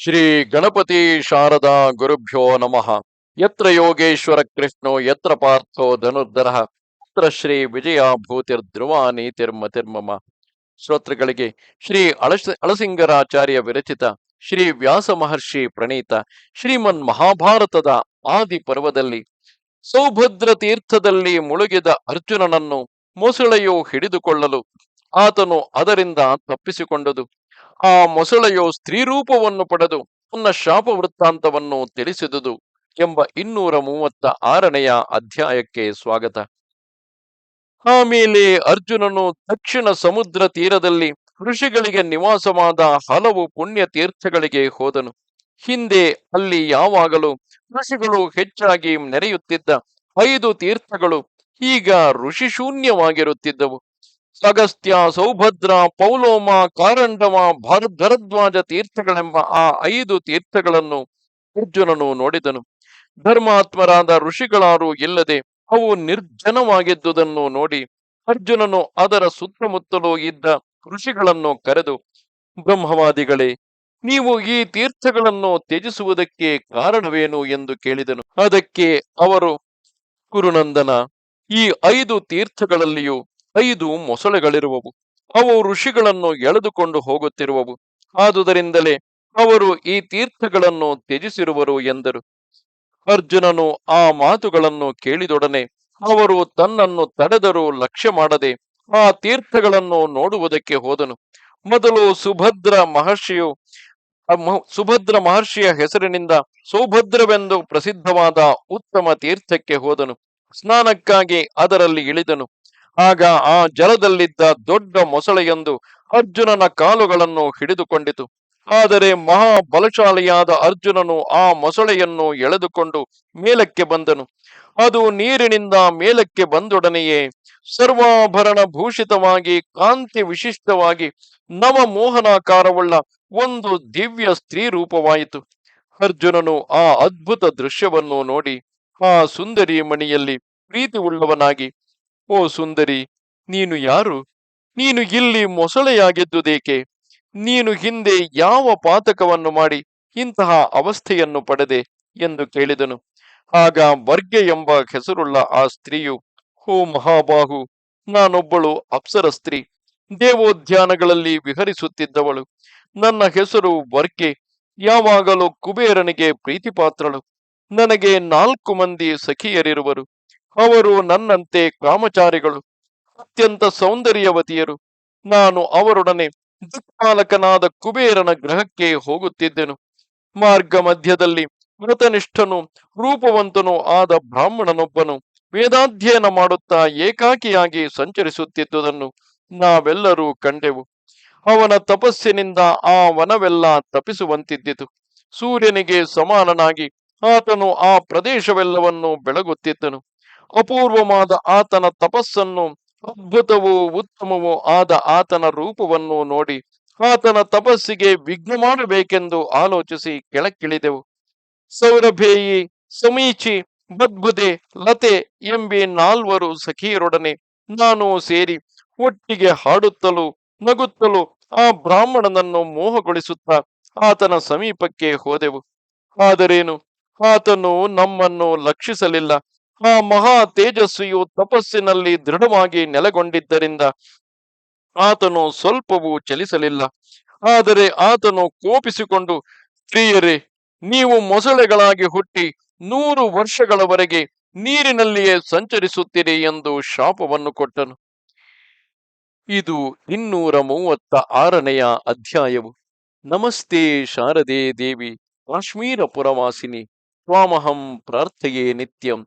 ಶ್ರೀ ಗಣಪತಿ ಶಾರದಾ ಗುರುಭ್ಯೋ ನಮಃ. ಯತ್ರ ಯೋಗೇಶ್ವರ ಕೃಷ್ಣೋ, ಯತ್ರ ಪಾರ್ಥೋ ಧನುರ್ಧರ, ಯತ್ರ ಶ್ರೀ ವಿಜಯ ಭೂತಿರ್ ಧ್ರುವ ನೀತಿರ್ಮತಿರ್ಮಮ ಶ್ರೋತೃಗಳಿಗೆ ಶ್ರೀ ಅಳಸ, ಅಳಸಿಂಗರಾಚಾರ್ಯ ವಿರಚಿತ ಶ್ರೀ ವ್ಯಾಸ ಮಹರ್ಷಿ ಪ್ರಣೀತ ಶ್ರೀಮನ್ ಮಹಾಭಾರತದ ಆದಿ ಪರ್ವದಲ್ಲಿ, ಸೌಭದ್ರ ತೀರ್ಥದಲ್ಲಿ ಮುಳುಗಿದ ಅರ್ಜುನನನ್ನು ಮೊಸಳೆಯು ಹಿಡಿದುಕೊಳ್ಳಲು ಆತನು ಅದರಿಂದ ತಪ್ಪಿಸಿಕೊಂಡದು. ಆ ಮೊಸಳೆಯು ಸ್ತ್ರೀರೂಪವನ್ನು ಪಡೆದು ತನ್ನ ಶಾಪ ವೃತ್ತಾಂತವನ್ನು ತಿಳಿಸಿದುದು ಎಂಬ ಇನ್ನೂರ ಮೂವತ್ತ ಆರನೆಯ ಅಧ್ಯಾಯಕ್ಕೆ ಸ್ವಾಗತ. ಆಮೇಲೆ ಅರ್ಜುನನು ದಕ್ಷಿಣ ಸಮುದ್ರ ತೀರದಲ್ಲಿ ಋಷಿಗಳಿಗೆ ನಿವಾಸವಾದ ಹಲವು ಪುಣ್ಯ ತೀರ್ಥಗಳಿಗೆ ಹೋದನು. ಹಿಂದೆ ಅಲ್ಲಿ ಯಾವಾಗಲೂ ಋಷಿಗಳು ಹೆಚ್ಚಾಗಿ ನೆರೆಯುತ್ತಿದ್ದ ಐದು ತೀರ್ಥಗಳು ಈಗ ಋಷಿ ಶೂನ್ಯವಾಗಿರುತ್ತಿದ್ದವು. ಅಗಸ್ತ್ಯ ಸೌಭದ್ರ, ಪೌಲೋಮ, ಕಾರಂಡಮ ಭರದ್ವಾಜ ತೀರ್ಥಗಳೆಂಬ ಆ ಐದು ತೀರ್ಥಗಳನ್ನು ಅರ್ಜುನನು ನೋಡಿದನು. ಧರ್ಮಾತ್ಮರಾದ ಋಷಿಗಳಾರು ಇಲ್ಲದೆ ಅವು ನಿರ್ಜನವಾಗಿದ್ದುದನ್ನು ನೋಡಿ ಅರ್ಜುನನು ಅದರ ಸುತ್ತಮುತ್ತಲೂ ಇದ್ದ ಋಷಿಗಳನ್ನು ಕರೆದು, ಬ್ರಹ್ಮವಾದಿಗಳೇ, ನೀವು ಈ ತೀರ್ಥಗಳನ್ನು ತ್ಯಜಿಸುವುದಕ್ಕೆ ಕಾರಣವೇನು ಎಂದು ಕೇಳಿದನು. ಅದಕ್ಕೆ ಅವರು ಕುರುನಂದನ ಈ ಐದು ತೀರ್ಥಗಳಲ್ಲಿಯೂ ಐದು ಮೊಸಳೆಗಳಿರುವವು. ಅವು ಋಷಿಗಳನ್ನು ಎಳೆದುಕೊಂಡು ಹೋಗುತ್ತಿರುವವು. ಆದುದರಿಂದಲೇ ಅವರು ಈ ತೀರ್ಥಗಳನ್ನು ತ್ಯಜಿಸಿರುವರು ಎಂದರು. ಅರ್ಜುನನು ಆ ಮಾತುಗಳನ್ನು ಕೇಳಿದೊಡನೆ ಅವರು ತನ್ನನ್ನು ತಡೆದರೂ ಲಕ್ಷ್ಯ ಮಾಡದೆ ಆ ತೀರ್ಥಗಳನ್ನು ನೋಡುವುದಕ್ಕೆ ಹೋದನು. ಮೊದಲು ಸುಭದ್ರ ಮಹರ್ಷಿಯು ಸುಭದ್ರ ಮಹರ್ಷಿಯ ಹೆಸರಿನಿಂದ ಸೌಭದ್ರವೆಂದು ಪ್ರಸಿದ್ಧವಾದ ಉತ್ತಮ ತೀರ್ಥಕ್ಕೆ ಹೋದನು. ಸ್ನಾನಕ್ಕಾಗಿ ಅದರಲ್ಲಿ ಇಳಿದನು. ಆಗ ಆ ಜಲದಲ್ಲಿದ್ದ ದೊಡ್ಡ ಮೊಸಳೆಯೊಂದು ಅರ್ಜುನನ ಕಾಲುಗಳನ್ನು ಹಿಡಿದುಕೊಂಡಿತು. ಆದರೆ ಮಹಾ ಬಲಶಾಲಿಯಾದ ಅರ್ಜುನನು ಆ ಮೊಸಳೆಯನ್ನು ಎಳೆದುಕೊಂಡು ಮೇಲಕ್ಕೆ ಬಂದನು. ಅದು ನೀರಿನಿಂದ ಮೇಲಕ್ಕೆ ಬಂದೊಡನೆಯೇ ಸರ್ವಾಭರಣ ಭೂಷಿತವಾಗಿ, ಕಾಂತಿ ವಿಶಿಷ್ಟವಾಗಿ ನವ ಮೋಹನಾಕಾರವುಳ್ಳ ಒಂದು ದಿವ್ಯ ಸ್ತ್ರೀ ರೂಪವಾಯಿತು. ಅರ್ಜುನನು ಆ ಅದ್ಭುತ ದೃಶ್ಯವನ್ನು ನೋಡಿ, ಆ ಸುಂದರಿ ಮಣಿಯಲ್ಲಿ ಪ್ರೀತಿ ಉಳ್ಳವನಾಗಿ ಓ ಸುಂದರಿ, ನೀನು ಯಾರು? ನೀನು ಇಲ್ಲಿ ಮೊಸಳೆಯಾಗಿದ್ದುದೇಕೆ? ನೀನು ಹಿಂದೆ ಯಾವ ಪಾತಕವನ್ನು ಮಾಡಿ ಇಂತಹ ಅವಸ್ಥೆಯನ್ನು ಪಡೆದೆ ಎಂದು ಕೇಳಿದನು. ಆಗ ವರ್ಗೆ ಎಂಬ ಹೆಸರುಳ್ಳ ಆ ಸ್ತ್ರೀಯು, ಹೋ ಮಹಾಬಾಹು, ನಾನೊಬ್ಬಳು ಅಪ್ಸರ ಸ್ತ್ರೀ, ದೇವೋದ್ಯಾನಗಳಲ್ಲಿ ವಿಹರಿಸುತ್ತಿದ್ದವಳು. ನನ್ನ ಹೆಸರು ವರ್ಗೆ, ಯಾವಾಗಲೂ ಕುಬೇರನಿಗೆ ಪ್ರೀತಿಪಾತ್ರಳು. ನನಗೆ ನಾಲ್ಕು ಮಂದಿ ಸಖಿಯರಿರುವರು. ಅವರು ನನ್ನಂತೆ ಕಾಮಚಾರಿಗಳು, ಅತ್ಯಂತ ಸೌಂದರ್ಯವತಿಯರು. ನಾನು ಅವರೊಡನೆ ದಿಕ್ಪಾಲಕನಾದ ಕುಬೇರನ ಗ್ರಹಕ್ಕೆ ಹೋಗುತ್ತಿದ್ದೆನು. ಮಾರ್ಗ ಮಧ್ಯದಲ್ಲಿ ಮೃತನಿಷ್ಠನು ರೂಪವಂತನು ಆದ ಬ್ರಾಹ್ಮಣನೊಬ್ಬನು ವೇದಾಧ್ಯಯನ ಮಾಡುತ್ತಾ ಏಕಾಕಿಯಾಗಿ ಸಂಚರಿಸುತ್ತಿದ್ದುದನ್ನು ನಾವೆಲ್ಲರೂ ಕಂಡೆವು. ಅವನ ತಪಸ್ಸಿನಿಂದ ಆ ವನವೆಲ್ಲ ತಪಿಸುವಂತಿದ್ದಿತು ಸೂರ್ಯನಿಗೆ ಸಮಾನನಾಗಿ ಆತನು ಆ ಪ್ರದೇಶವೆಲ್ಲವನ್ನು ಬೆಳಗುತ್ತಿದ್ದನು. ಅಪೂರ್ವವಾದ ಆತನ ತಪಸ್ಸನ್ನು, ಅದ್ಭುತವೂ, ಉತ್ತಮವೂ ಆದ ಆತನ ರೂಪವನ್ನು ನೋಡಿ ಆತನ ತಪಸ್ಸಿಗೆ ವಿಘ್ನ ಮಾಡಬೇಕೆಂದು ಆಲೋಚಿಸಿ ಕೆಳಕ್ಕಿಳಿದೆವು. ಸೌರಭೇಯಿ, ಸಮೀಚಿ ಬದ್ಬುದೆ ಲತೆ ಎಂಬಿ ನಾಲ್ವರು ಸಖಿಯರೊಡನೆ ನಾನು ಸೇರಿ ಒಟ್ಟಿಗೆ ಹಾಡುತ್ತಲೂ, ನಗುತ್ತಲೂ ಆ ಬ್ರಾಹ್ಮಣನನ್ನು ಮೋಹಗೊಳಿಸುತ್ತಾ ಆತನ ಸಮೀಪಕ್ಕೆ ಹೋದೆವು. ಆದರೇನು? ಆತನು ನಮ್ಮನ್ನು ಲಕ್ಷಿಸಲಿಲ್ಲ. ಆ ಮಹಾ ತೇಜಸ್ವಿಯು ತಪಸ್ಸಿನಲ್ಲಿ ದೃಢವಾಗಿ ನೆಲೆಗೊಂಡಿದ್ದರಿಂದ ಆತನು ಸ್ವಲ್ಪವೂ ಚಲಿಸಲಿಲ್ಲ. ಆದರೆ ಆತನು ಕೋಪಿಸಿಕೊಂಡು, ಸ್ತ್ರೀಯರೇ, ನೀವು ಮೊಸಳೆಗಳಾಗಿ ಹುಟ್ಟಿ ನೂರು ವರ್ಷಗಳವರೆಗೆ ನೀರಿನಲ್ಲಿಯೇ ಸಂಚರಿಸುತ್ತೀರಿ ಎಂದು ಶಾಪವನ್ನು ಕೊಟ್ಟನು. ಇದು ಇನ್ನೂರ ಮೂವತ್ತ ಆರನೆಯ ಅಧ್ಯಾಯವು. ನಮಸ್ತೆ ಶಾರದೆ ದೇವಿ, ಕಾಶ್ಮೀರ ಪುರವಾಸಿನಿ, ತ್ವಾಮಹಂ ಪ್ರಾರ್ಥೆಯೇ ನಿತ್ಯಂ.